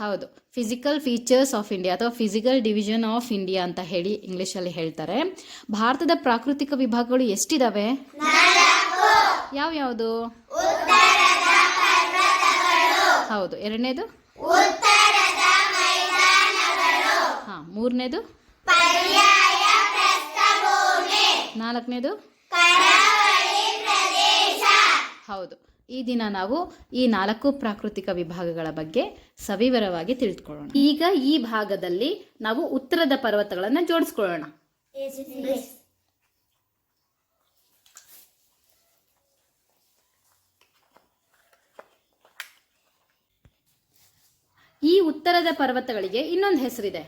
ಹೌದು. Physical features of India ಅಥವಾ physical division of India ಅಂತ ಹೇಳಿ ಇಂಗ್ಲಿಷಲ್ಲಿ ಹೇಳ್ತಾರೆ. ಭಾರತದ ಪ್ರಾಕೃತಿಕ ವಿಭಾಗಗಳು ಎಷ್ಟಿದಾವೆ? ಯಾವ ಯಾವುದು? ಹೌದು. ಎರಡನೇದು? ಹಾ ಮೂರನೇದು? ನಾಲ್ಕನೇದು? ಹೌದು. ಈ ದಿನ ನಾವು ಈ ನಾಲ್ಕು ಪ್ರಾಕೃತಿಕ ವಿಭಾಗಗಳ ಬಗ್ಗೆ ಸವಿವರವಾಗಿ ತಿಳಿದುಕೊಳ್ಳೋಣ. ಈಗ ಈ ಭಾಗದಲ್ಲಿ ನಾವು ಉತ್ತರದ ಪರ್ವತಗಳನ್ನು ಜೋಡಿಸ್ಕೊಳ್ಳೋಣ. ಈ ಉತ್ತರದ ಪರ್ವತಗಳಿಗೆ ಇನ್ನೊಂದು ಹೆಸರಿದೆ.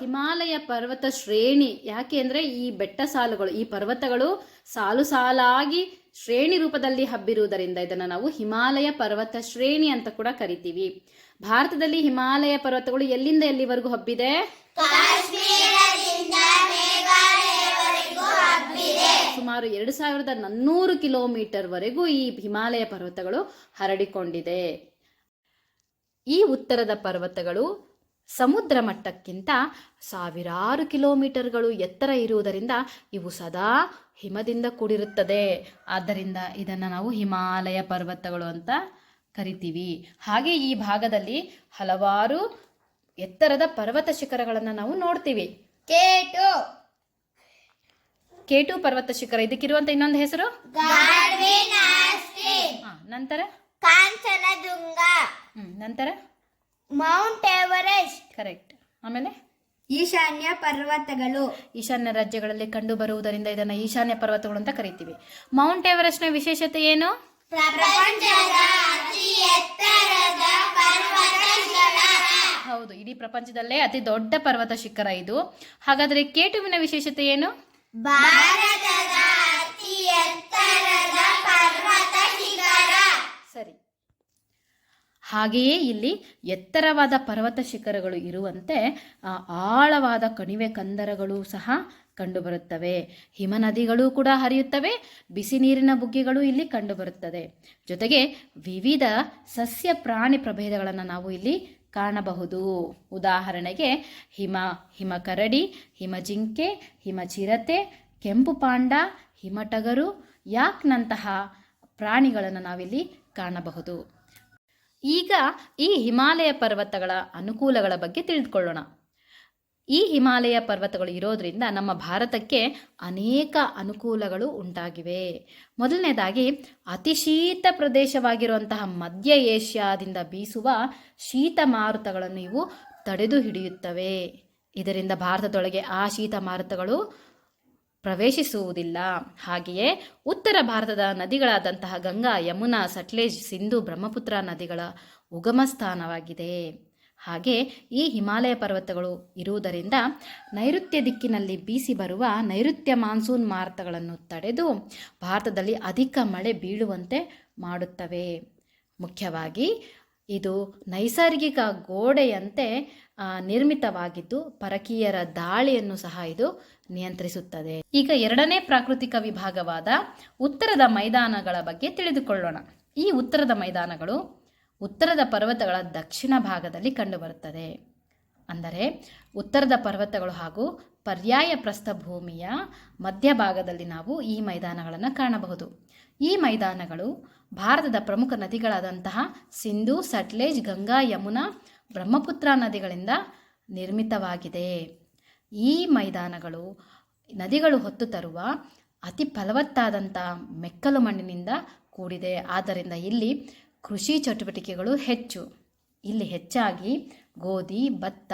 ಹಿಮಾಲಯ ಪರ್ವತ ಶ್ರೇಣಿ ಯಾಕೆ ಅಂದರೆ ಈ ಬೆಟ್ಟ ಸಾಲುಗಳು ಈ ಪರ್ವತಗಳು ಸಾಲು ಸಾಲಾಗಿ ಶ್ರೇಣಿ ರೂಪದಲ್ಲಿ ಹಬ್ಬಿರುವುದರಿಂದ ಇದನ್ನು ನಾವು ಹಿಮಾಲಯ ಪರ್ವತ ಶ್ರೇಣಿ ಅಂತ ಕೂಡ ಕರಿತೀವಿ. ಭಾರತದಲ್ಲಿ ಹಿಮಾಲಯ ಪರ್ವತಗಳು ಎಲ್ಲಿಂದ ಎಲ್ಲಿವರೆಗೂ ಹಬ್ಬಿದೆ? ಸುಮಾರು ಎರಡು ಸಾವಿರದ ನಾನ್ನೂರು ಕಿಲೋಮೀಟರ್ ವರೆಗೂ ಈ ಹಿಮಾಲಯ ಪರ್ವತಗಳು ಹರಡಿಕೊಂಡಿದೆ. ಈ ಉತ್ತರದ ಪರ್ವತಗಳು ಸಮುದ್ರ ಮಟ್ಟಕ್ಕಿಂತ ಸಾವಿರಾರು ಕಿಲೋಮೀಟರ್ಗಳು ಎತ್ತರ ಇರುವುದರಿಂದ ಇವು ಸದಾ ಹಿಮದಿಂದ ಕೂಡಿರುತ್ತದೆ. ಆದ್ದರಿಂದ ಇದನ್ನು ನಾವು ಹಿಮಾಲಯ ಪರ್ವತಗಳು ಅಂತ ಕರಿತೀವಿ. ಹಾಗೆ ಈ ಭಾಗದಲ್ಲಿ ಹಲವಾರು ಎತ್ತರದ ಪರ್ವತ ಶಿಖರಗಳನ್ನು ನಾವು ನೋಡ್ತೀವಿ. ಕೇಟು. ಕೇಟು ಪರ್ವತ ಶಿಖರ. ಇದಕ್ಕಿರುವಂತ ಇನ್ನೊಂದು ಹೆಸರು? ನಂತರ? ಕಾಂಚನದುಂಗ ನಂತರ? Mount Everest. ಕರೆಕ್ಟ್ ಆಮೇಲೆ? ಈಶಾನ್ಯ ಪರ್ವತಗಳು. ಈಶಾನ್ಯ ರಾಜ್ಯಗಳಲ್ಲಿ ಕಂಡು ಬರುವುದರಿಂದ ಇದನ್ನು ಈಶಾನ್ಯ ಪರ್ವತಗಳು ಅಂತ ಕರಿತೀವಿ. ಮೌಂಟ್ ಎವರೆಸ್ಟ್ನ ವಿಶೇಷತೆ ಏನು? ಹೌದು ಇಡೀ ಪ್ರಪಂಚದಲ್ಲೇ ಅತಿ ದೊಡ್ಡ ಪರ್ವತ ಶಿಖರ ಇದು. ಹಾಗಾದ್ರೆ ಕೇಟುವಿನ ವಿಶೇಷತೆ ಏನು? ಭಾರತದ ಅತಿ ಎತ್ತರದ ಪರ್ವತ ಶಿಖರ ಸರಿ ಹಾಗೆಯೇ ಇಲ್ಲಿ ಎತ್ತರವಾದ ಪರ್ವತ ಶಿಖರಗಳು ಇರುವಂತೆ ಆಳವಾದ ಕಣಿವೆ ಕಂದರಗಳು ಸಹ ಕಂಡುಬರುತ್ತವೆ. ಹಿಮ ನದಿಗಳು ಕೂಡ ಹರಿಯುತ್ತವೆ ಬಿಸಿ ನೀರಿನ ಬುಗ್ಗೆಗಳು ಇಲ್ಲಿ ಕಂಡುಬರುತ್ತದೆ ಜೊತೆಗೆ ವಿವಿಧ ಸಸ್ಯ ಪ್ರಾಣಿ ಪ್ರಭೇದಗಳನ್ನು ನಾವು ಇಲ್ಲಿ ಕಾಣಬಹುದು. ಉದಾಹರಣೆಗೆ, ಹಿಮ ಹಿಮ ಕರಡಿ ಹಿಮಜಿಂಕೆ ಹಿಮಚಿರತೆ ಕೆಂಪು ಪಾಂಡ ಹಿಮಟಗರು ಯಾಕ್ನಂತಹ ಪ್ರಾಣಿಗಳನ್ನು ನಾವಿಲ್ಲಿ ಕಾಣಬಹುದು. ಈಗ ಈ ಹಿಮಾಲಯ ಪರ್ವತಗಳ ಅನುಕೂಲಗಳ ಬಗ್ಗೆ ತಿಳಿದುಕೊಳ್ಳೋಣ. ಈ ಹಿಮಾಲಯ ಪರ್ವತಗಳು ಇರೋದ್ರಿಂದ ನಮ್ಮ ಭಾರತಕ್ಕೆ ಅನೇಕ ಅನುಕೂಲಗಳು ಉಂಟಾಗಿವೆ. ಮೊದಲನೇದಾಗಿ ಅತಿ ಶೀತ ಪ್ರದೇಶವಾಗಿರುವಂತಹ ಮಧ್ಯ ಏಷ್ಯಾದಿಂದ ಬೀಸುವ ಶೀತ ಮಾರುತಗಳನ್ನು ಇವು ತಡೆದು ಹಿಡಿಯುತ್ತವೆ ಇದರಿಂದ ಭಾರತದೊಳಗೆ ಆ ಶೀತ ಮಾರುತಗಳು ಪ್ರವೇಶಿಸುವುದಿಲ್ಲ. ಹಾಗೆಯೇ ಉತ್ತರ ಭಾರತದ ನದಿಗಳಾದಂತಹ ಗಂಗಾ, ಯಮುನಾ, ಸಟ್ಲೇಜ್, ಸಿಂಧು, ಬ್ರಹ್ಮಪುತ್ರ ನದಿಗಳ ಉಗಮ ಸ್ಥಾನವಾಗಿದೆ ಹಾಗೆ ಈ ಹಿಮಾಲಯ ಪರ್ವತಗಳು ಇರುವುದರಿಂದ ನೈಋತ್ಯ ದಿಕ್ಕಿನಲ್ಲಿ ಬೀಸಿ ಬರುವ ನೈಋತ್ಯ ಮಾನ್ಸೂನ್ ಮಾರುತಗಳನ್ನು ತಡೆದು ಭಾರತದಲ್ಲಿ ಅಧಿಕ ಮಳೆ ಬೀಳುವಂತೆ ಮಾಡುತ್ತವೆ. ಮುಖ್ಯವಾಗಿ ಇದು ನೈಸರ್ಗಿಕ ಗೋಡೆಯಂತೆ ನಿರ್ಮಿತವಾಗಿದ್ದು, ಪರಕೀಯರ ದಾಳಿಯನ್ನು ಸಹ ಇದು ನಿಯಂತ್ರಿಸುತ್ತದೆ. ಈಗ ಎರಡನೇ ಪ್ರಾಕೃತಿಕ ವಿಭಾಗವಾದ ಉತ್ತರದ ಮೈದಾನಗಳ ಬಗ್ಗೆ ತಿಳಿದುಕೊಳ್ಳೋಣ. ಈ ಉತ್ತರದ ಮೈದಾನಗಳು ಉತ್ತರದ ಪರ್ವತಗಳ ದಕ್ಷಿಣ ಭಾಗದಲ್ಲಿ ಕಂಡುಬರುತ್ತದೆ. ಅಂದರೆ ಉತ್ತರದ ಪರ್ವತಗಳು ಹಾಗೂ ಪರ್ಯಾಯ ಪ್ರಸ್ಥಭೂಮಿಯ ಮಧ್ಯಭಾಗದಲ್ಲಿ ನಾವು ಈ ಮೈದಾನಗಳನ್ನು ಕಾಣಬಹುದು. ಈ ಮೈದಾನಗಳು ಭಾರತದ ಪ್ರಮುಖ ನದಿಗಳಾದಂತಹ ಸಿಂಧು, ಸಟ್ಲೇಜ್, ಗಂಗಾ, ಯಮುನಾ, ಬ್ರಹ್ಮಪುತ್ರ ನದಿಗಳಿಂದ ನಿರ್ಮಿತವಾಗಿದೆ. ಈ ಮೈದಾನಗಳು ನದಿಗಳು ಹೊತ್ತು ತರುವ ಅತಿ ಫಲವತ್ತಾದಂಥ ಮೆಕ್ಕಲು ಮಣ್ಣಿನಿಂದ ಕೂಡಿದೆ. ಆದ್ದರಿಂದ ಇಲ್ಲಿ ಕೃಷಿ ಚಟುವಟಿಕೆಗಳು ಹೆಚ್ಚು. ಇಲ್ಲಿ ಹೆಚ್ಚಾಗಿ ಗೋಧಿ, ಭತ್ತ,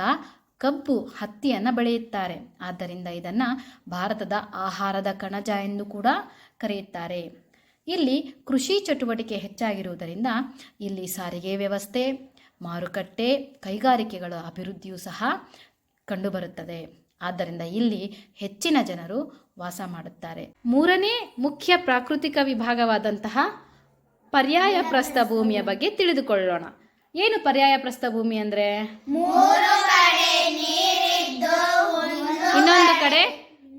ಕಬ್ಬು, ಹತ್ತಿಯನ್ನು ಬೆಳೆಯುತ್ತಾರೆ. ಆದ್ದರಿಂದ ಇದನ್ನು ಭಾರತದ ಆಹಾರದ ಕಣಜ ಎಂದು ಕೂಡ ಕರೆಯುತ್ತಾರೆ. ಇಲ್ಲಿ ಕೃಷಿ ಚಟುವಟಿಕೆ ಹೆಚ್ಚಾಗಿರುವುದರಿಂದ ಇಲ್ಲಿ ಸಾರಿಗೆ ವ್ಯವಸ್ಥೆ, ಮಾರುಕಟ್ಟೆ, ಕೈಗಾರಿಕೆಗಳ ಅಭಿವೃದ್ಧಿಯೂ ಸಹ ಕಂಡುಬರುತ್ತದೆ. ಆದ್ದರಿಂದ ಇಲ್ಲಿ ಹೆಚ್ಚಿನ ಜನರು ವಾಸ ಮಾಡುತ್ತಾರೆ. ಮೂರನೇ ಮುಖ್ಯ ಪ್ರಾಕೃತಿಕ ವಿಭಾಗವಾದಂತಹ ಪರ್ಯಾಯ ಪ್ರಸ್ಥ ಭೂಮಿಯ ಬಗ್ಗೆ ತಿಳಿದುಕೊಳ್ಳೋಣ. ಏನು ಪರ್ಯಾಯ ಪ್ರಸ್ಥಭೂಮಿ ಅಂದರೆ? ಮೂರು ಕಡೆ ನೀರಿದ್ದು ಇನ್ನೊಂದು ಕಡೆ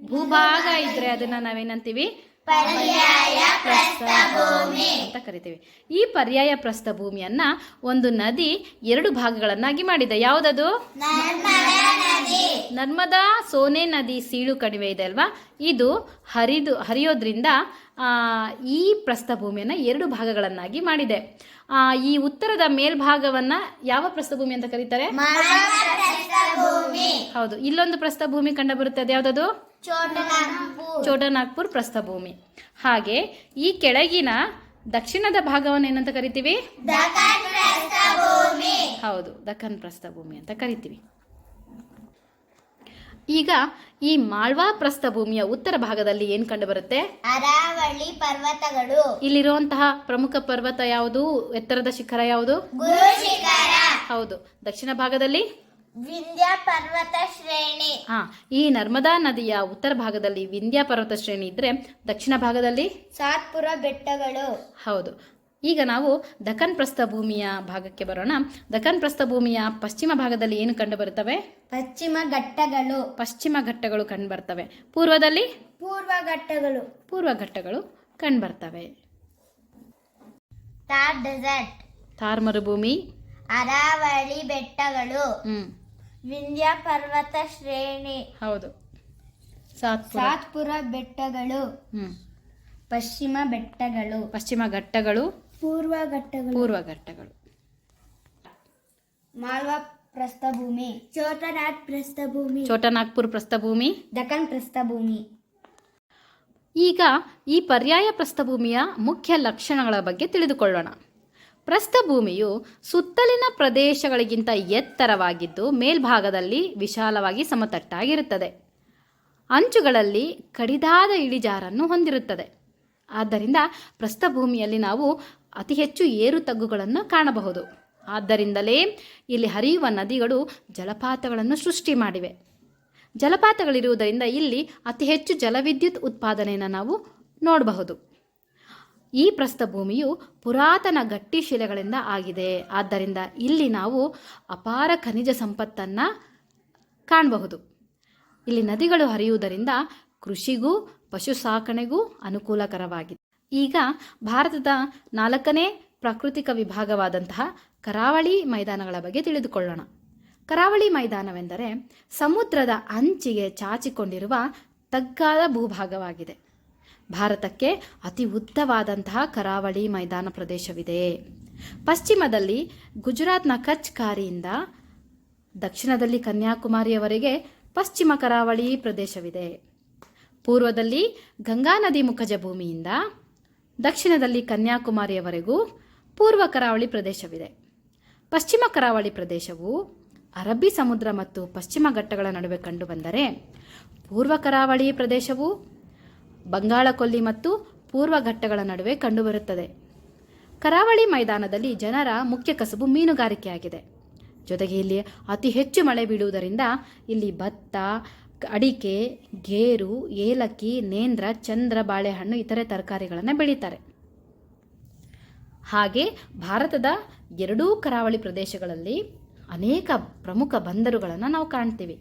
ಭೂಭಾಗ ಇದ್ರೆ ಅದನ್ನ ನಾವೇನಂತೀವಿ? ಅಂತ ಕರಿತೀವಿ. ಈ ಪರ್ಯಾಯ ಪ್ರಸ್ಥಭೂಮಿಯನ್ನ ಒಂದು ನದಿ ಎರಡು ಭಾಗಗಳನ್ನಾಗಿ ಮಾಡಿದೆ. ಯಾವುದದು? ನರ್ಮದಾ ಸೋನೆ ನದಿ ಸೀಳು ಕಣಿವೆ ಇದೆ ಅಲ್ವಾ? ಇದು ಹರಿದು ಹರಿಯೋದ್ರಿಂದ ಆ, ಈ ಪ್ರಸ್ಥಭೂಮಿಯನ್ನು ಎರಡು ಭಾಗಗಳನ್ನಾಗಿ ಮಾಡಿದೆ. ಆ, ಈ ಉತ್ತರದ ಮೇಲ್ಭಾಗವನ್ನ ಯಾವ ಪ್ರಸ್ಥಭೂಮಿ ಅಂತ ಕರೀತಾರೆ? ಹೌದು ಇಲ್ಲೊಂದು ಪ್ರಸ್ಥಭೂಮಿ ಕಂಡು ಬರುತ್ತೆ ಅದು ಯಾವುದದು? ಚೋಟನಾಗ್ಪುರ್. ಚೋಟನಾಗ್ಪುರ್ ಪ್ರಸ್ಥಭೂಮಿ ಹಾಗೆ ಈ ಕೆಳಗಿನ ದಕ್ಷಿಣದ ಭಾಗವನ್ನು ಏನಂತ ಕರಿತೀವಿ? ದಖನ್ ಪ್ರಸ್ಥಭೂಮಿ. ಹೌದು ದಖನ್ ಪ್ರಸ್ಥಭೂಮಿ ಅಂತ ಕರಿತೀವಿ. ಈಗ ಈ ಮಾಳ್ವಾ ಪ್ರಸ್ಥಭೂಮಿಯ ಉತ್ತರ ಭಾಗದಲ್ಲಿ ಏನು ಕಂಡು ಬರುತ್ತೆ ಅರಾವಳಿ ಪರ್ವತಗಳು. ಇಲ್ಲಿರುವಂತಹ ಪ್ರಮುಖ ಪರ್ವತ ಯಾವುದು? ಎತ್ತರದ ಶಿಖರ ಯಾವುದು? ಹೌದು ದಕ್ಷಿಣ ಭಾಗದಲ್ಲಿ? ವಿಂಧ್ಯ ಪರ್ವತ ಶ್ರೇಣಿ. ಹಾ ಈ ನರ್ಮದಾ ನದಿಯ ಉತ್ತರ ಭಾಗದಲ್ಲಿ ವಿಂಧ್ಯ ಪರ್ವತ ಶ್ರೇಣಿ ಇದ್ರೆ ದಕ್ಷಿಣ ಭಾಗದಲ್ಲಿ? ಸಾತ್ಪುರ ಬೆಟ್ಟಗಳು. ಹೌದು. ಈಗ ನಾವು ದಖನ್ ಪ್ರಸ್ಥಭೂಮಿಯ ಭಾಗಕ್ಕೆ ಬರೋಣ. ದಖನ್ ಪ್ರಸ್ಥಭೂಮಿಯ ಪಶ್ಚಿಮ ಭಾಗದಲ್ಲಿ ಏನು ಕಂಡು ಬರುತ್ತವೆ? ಪಶ್ಚಿಮ ಘಟ್ಟಗಳು. ಪಶ್ಚಿಮ ಘಟ್ಟಗಳು ಕಂಡು ಬರ್ತವೆ. ಪೂರ್ವದಲ್ಲಿ? ಪೂರ್ವ ಘಟ್ಟಗಳು. ಪೂರ್ವ ಘಟ್ಟಗಳು ಕಂಡು ಬರ್ತವೆ. ಥಾರ್ ಡೆಸರ್ಟ್. ಥಾರ್ ಮರುಭೂಮಿ. ಅರಾವಳಿ ಬೆಟ್ಟಗಳು. ಹ್ಮ್. ವಿಂಧ್ಯ ಪರ್ವತ ಶ್ರೇಣಿ. ಹೌದು. ಸಾತ್ಪುರ. ಸಾತ್ಪುರ ಬೆಟ್ಟಗಳು. ಹ್ಮ್. ಪಶ್ಚಿಮ ಬೆಟ್ಟಗಳು. ಪಶ್ಚಿಮ ಘಟ್ಟಗಳು. ಪೂರ್ವ ಘಟ್ಟಗಳು. ಪೂರ್ವ ಘಟ್ಟಗಳು. ಮಾಲ್ವಾ ಪ್ರಸ್ಥಭೂಮಿ. ಚೋಟನಾಥ್ ಪ್ರಸ್ಥಭೂಮಿ. ಚೋಟನಾಗ್ಪುರ್ ಪ್ರಸ್ಥಭೂಮಿ. ದಖನ್ ಪ್ರಸ್ಥಭೂಮಿ. ಈಗ ಈ ಪರ್ಯಾಯ ಪ್ರಸ್ಥಭೂಮಿಯ ಮುಖ್ಯ ಲಕ್ಷಣಗಳ ಬಗ್ಗೆ ತಿಳಿದುಕೊಳ್ಳೋಣ. ಪ್ರಸ್ಥಭೂಮಿಯು ಸುತ್ತಲಿನ ಪ್ರದೇಶಗಳಿಗಿಂತ ಎತ್ತರವಾಗಿದ್ದು ಮೇಲ್ಭಾಗದಲ್ಲಿ ವಿಶಾಲವಾಗಿ ಸಮತಟ್ಟಾಗಿರುತ್ತದೆ. ಅಂಚುಗಳಲ್ಲಿ ಕಡಿದಾದ ಇಳಿಜಾರನ್ನು ಹೊಂದಿರುತ್ತದೆ. ಆದ್ದರಿಂದ ಪ್ರಸ್ಥಭೂಮಿಯಲ್ಲಿ ನಾವು ಅತಿ ಹೆಚ್ಚು ಏರು ತಗ್ಗುಗಳನ್ನು ಕಾಣಬಹುದು. ಆದ್ದರಿಂದಲೇ ಇಲ್ಲಿ ಹರಿಯುವ ನದಿಗಳು ಜಲಪಾತಗಳನ್ನು ಸೃಷ್ಟಿ ಮಾಡಿವೆ. ಜಲಪಾತಗಳಿರುವುದರಿಂದ ಇಲ್ಲಿ ಅತಿ ಹೆಚ್ಚು ಜಲವಿದ್ಯುತ್ ಉತ್ಪಾದನೆಯನ್ನು ನಾವು ನೋಡಬಹುದು. ಈ ಪ್ರಸ್ಥಭೂಮಿಯು ಪುರಾತನ ಗಟ್ಟಿ ಶಿಲೆಗಳಿಂದ ಆಗಿದೆ. ಆದ್ದರಿಂದ ಇಲ್ಲಿ ನಾವು ಅಪಾರ ಖನಿಜ ಸಂಪತ್ತನ್ನು ಕಾಣಬಹುದು. ಇಲ್ಲಿ ನದಿಗಳು ಹರಿಯುವುದರಿಂದ ಕೃಷಿಗೂ, ಪಶು ಸಾಕಣೆಗೂ ಅನುಕೂಲಕರವಾಗಿದೆ. ಈಗ ಭಾರತದ ನಾಲ್ಕನೇ ಪ್ರಾಕೃತಿಕ ವಿಭಾಗವಾದಂತಹ ಕರಾವಳಿ ಮೈದಾನಗಳ ಬಗ್ಗೆ ತಿಳಿದುಕೊಳ್ಳೋಣ. ಕರಾವಳಿ ಮೈದಾನವೆಂದರೆ ಸಮುದ್ರದ ಅಂಚಿಗೆ ಚಾಚಿಕೊಂಡಿರುವ ತಗ್ಗಾದ ಭೂಭಾಗವಾಗಿದೆ. ಭಾರತಕ್ಕೆ ಅತಿ ಉದ್ದವಾದಂತಹ ಕರಾವಳಿ ಮೈದಾನ ಪ್ರದೇಶವಿದೆ. ಪಶ್ಚಿಮದಲ್ಲಿ ಗುಜರಾತ್ನ ಕಚ್ ಕಾರಿಯಿಂದ ದಕ್ಷಿಣದಲ್ಲಿ ಕನ್ಯಾಕುಮಾರಿಯವರೆಗೆ ಪಶ್ಚಿಮ ಕರಾವಳಿ ಪ್ರದೇಶವಿದೆ. ಪೂರ್ವದಲ್ಲಿ ಗಂಗಾ ನದಿ ಮುಖಜ ಭೂಮಿಯಿಂದ ದಕ್ಷಿಣದಲ್ಲಿ ಕನ್ಯಾಕುಮಾರಿಯವರೆಗೂ ಪೂರ್ವ ಕರಾವಳಿ ಪ್ರದೇಶವಿದೆ. ಪಶ್ಚಿಮ ಕರಾವಳಿ ಪ್ರದೇಶವು ಅರಬ್ಬಿ ಸಮುದ್ರ ಮತ್ತು ಪಶ್ಚಿಮ ಘಟ್ಟಗಳ ನಡುವೆ ಕಂಡುಬಂದರೆ ಪೂರ್ವ ಕರಾವಳಿ ಪ್ರದೇಶವು ಬಂಗಾಳ ಕೊಲ್ಲಿ ಮತ್ತು ಪೂರ್ವ ಘಟ್ಟಗಳ ನಡುವೆ ಕಂಡುಬರುತ್ತದೆ. ಕರಾವಳಿ ಮೈದಾನದಲ್ಲಿ ಜನರ ಮುಖ್ಯ ಕಸಬು ಮೀನುಗಾರಿಕೆಯಾಗಿದೆ. ಜೊತೆಗೆ ಇಲ್ಲಿ ಅತಿ ಹೆಚ್ಚು ಮಳೆ ಬೀಳುವುದರಿಂದ ಇಲ್ಲಿ ಭತ್ತ, ಅಡಿಕೆ, ಗೇರು, ಏಲಕ್ಕಿ, ನೇಂದ್ರ, ಚಂದ್ರ, ಬಾಳೆಹಣ್ಣು, ಇತರೆ ತರಕಾರಿಗಳನ್ನು ಬೆಳೀತಾರೆ. ಹಾಗೆ ಭಾರತದ ಎರಡೂ ಕರಾವಳಿ ಪ್ರದೇಶಗಳಲ್ಲಿ ಅನೇಕ ಪ್ರಮುಖ ಬಂದರುಗಳನ್ನು ನಾವು ಕಾಣ್ತೀವಿ.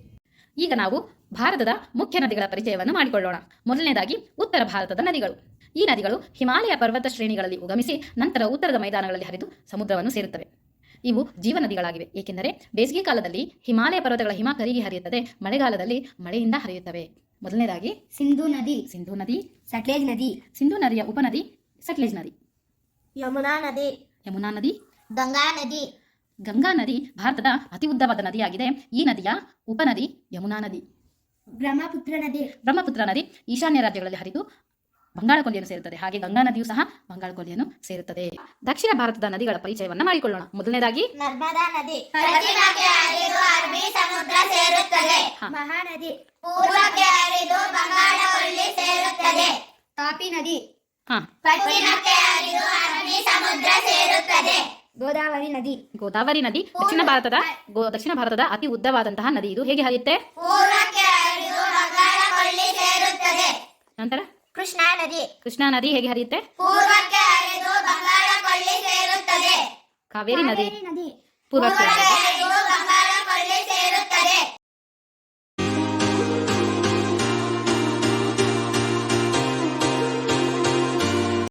ಈಗ ನಾವು ಭಾರತದ ಮುಖ್ಯ ನದಿಗಳ ಪರಿಚಯವನ್ನು ಮಾಡಿಕೊಳ್ಳೋಣ. ಮೊದಲನೇದಾಗಿ ಉತ್ತರ ಭಾರತದ ನದಿಗಳು. ಈ ನದಿಗಳು ಹಿಮಾಲಯ ಪರ್ವತ ಶ್ರೇಣಿಗಳಲ್ಲಿ ಉಗಮಿಸಿ ನಂತರ ಉತ್ತರದ ಮೈದಾನಗಳಲ್ಲಿ ಹರಿದು ಸಮುದ್ರವನ್ನು ಸೇರುತ್ತವೆ. ಇವು ಜೀವ ನದಿಗಳಾಗಿವೆ. ಏಕೆಂದರೆ ಬೇಸಿಗೆ ಕಾಲದಲ್ಲಿ ಹಿಮಾಲಯ ಪರ್ವತಗಳ ಹಿಮ ಕರಗಿ ಹರಿಯುತ್ತದೆ. ಮಳೆಗಾಲದಲ್ಲಿ ಮಳೆಯಿಂದ ಹರಿಯುತ್ತವೆ. ಮೊದಲನೇದಾಗಿ ಸಿಂಧು ನದಿ. ಸಿಂಧೂ ನದಿ. ಸಟ್ಲೇಜ್ ನದಿ. ಸಿಂಧೂ ನದಿಯ ಉಪನದಿ ಸಟ್ಲೇಜ್ ನದಿ. ಯಮುನಾ ನದಿ. ಯಮುನಾ ನದಿ. ಗಂಗಾ ನದಿ. ಗಂಗಾ ನದಿ ಭಾರತದ ಅತಿ ಉದ್ದವಾದ ನದಿಯಾಗಿದೆ. ಈ ನದಿಯ ಉಪನದಿ ಯಮುನಾ ನದಿ. ಬ್ರಹ್ಮಪುತ್ರ ನದಿ. ಬ್ರಹ್ಮಪುತ್ರ ನದಿ ಈಶಾನ್ಯ ರಾಜ್ಯಗಳಲ್ಲಿ ಹರಿದು ಬಂಗಾಳ ಕೊಲ್ಲಿಯನ್ನು ಸೇರುತ್ತದೆ. ಹಾಗೆ ಗಂಗಾ ನದಿಯು ಸಹ ಬಂಗಾಳ ಕೊಲ್ಲಿಯನ್ನು ಸೇರುತ್ತದೆ. ದಕ್ಷಿಣ ಭಾರತದ ನದಿಗಳ ಪರಿಚಯವನ್ನ ಮಾಡಿಕೊಳ್ಳೋಣ. ಮೊದಲನೇದಾಗಿ ನರ್ಮದಾ ನದಿ. ಪಶ್ಚಿಮಕ್ಕೆ ಹರಿದು ಅರಬ್ಬಿ ಸಮುದ್ರ ಸೇರುತ್ತದೆ. ಹಾ. ಮಹಾನದಿ. ಪೂರ್ವಕ್ಕೆ ಹರಿದು ಬಂಗಾಳ ಕೊಲ್ಲಿ ಸೇರುತ್ತದೆ. ತಾಪಿ ನದಿ. ಹಾ. ಪಶ್ಚಿಮಕ್ಕೆ ಹರಿದು ಅರಬ್ಬಿ ಸಮುದ್ರ ಸೇರುತ್ತದೆ. ಗೋದಾವರಿ ನದಿ. ಗೋದಾವರಿ ನದಿ ದಕ್ಷಿಣ ಭಾರತದ ಗೋ ದಕ್ಷಿಣ ಭಾರತದ ಅತಿ ಉದ್ದವಾದಂತಹ ನದಿ. ಇದು ಹೇಗೆ ಹರಿಯುತ್ತೆ? ಪೂರ್ವಕ್ಕೆ ಹರಿದು ಬಂಗಾಳ ಕೊಲ್ಲಿ ಸೇರುತ್ತದೆ. ನಂತರ? ಕೃಷ್ಣಾ ನದಿ. ಕೃಷ್ಣಾ ನದಿ ಹೇಗೆ ಹರಿಯುತ್ತೆ? ಪೂರ್ವಕ್ಕೆ ಹರಿದು ಬಂಗಾಳ ಕೊಲ್ಲಿ ಸೇರುತ್ತದೆ. ಕಾವೇರಿ ನದಿ. ನದಿ. ಪೂರ್ವಕ್ಕೆ ಪೂರ್ವಕ್ಕೆ ಹರಿಯುತ್ತೆ.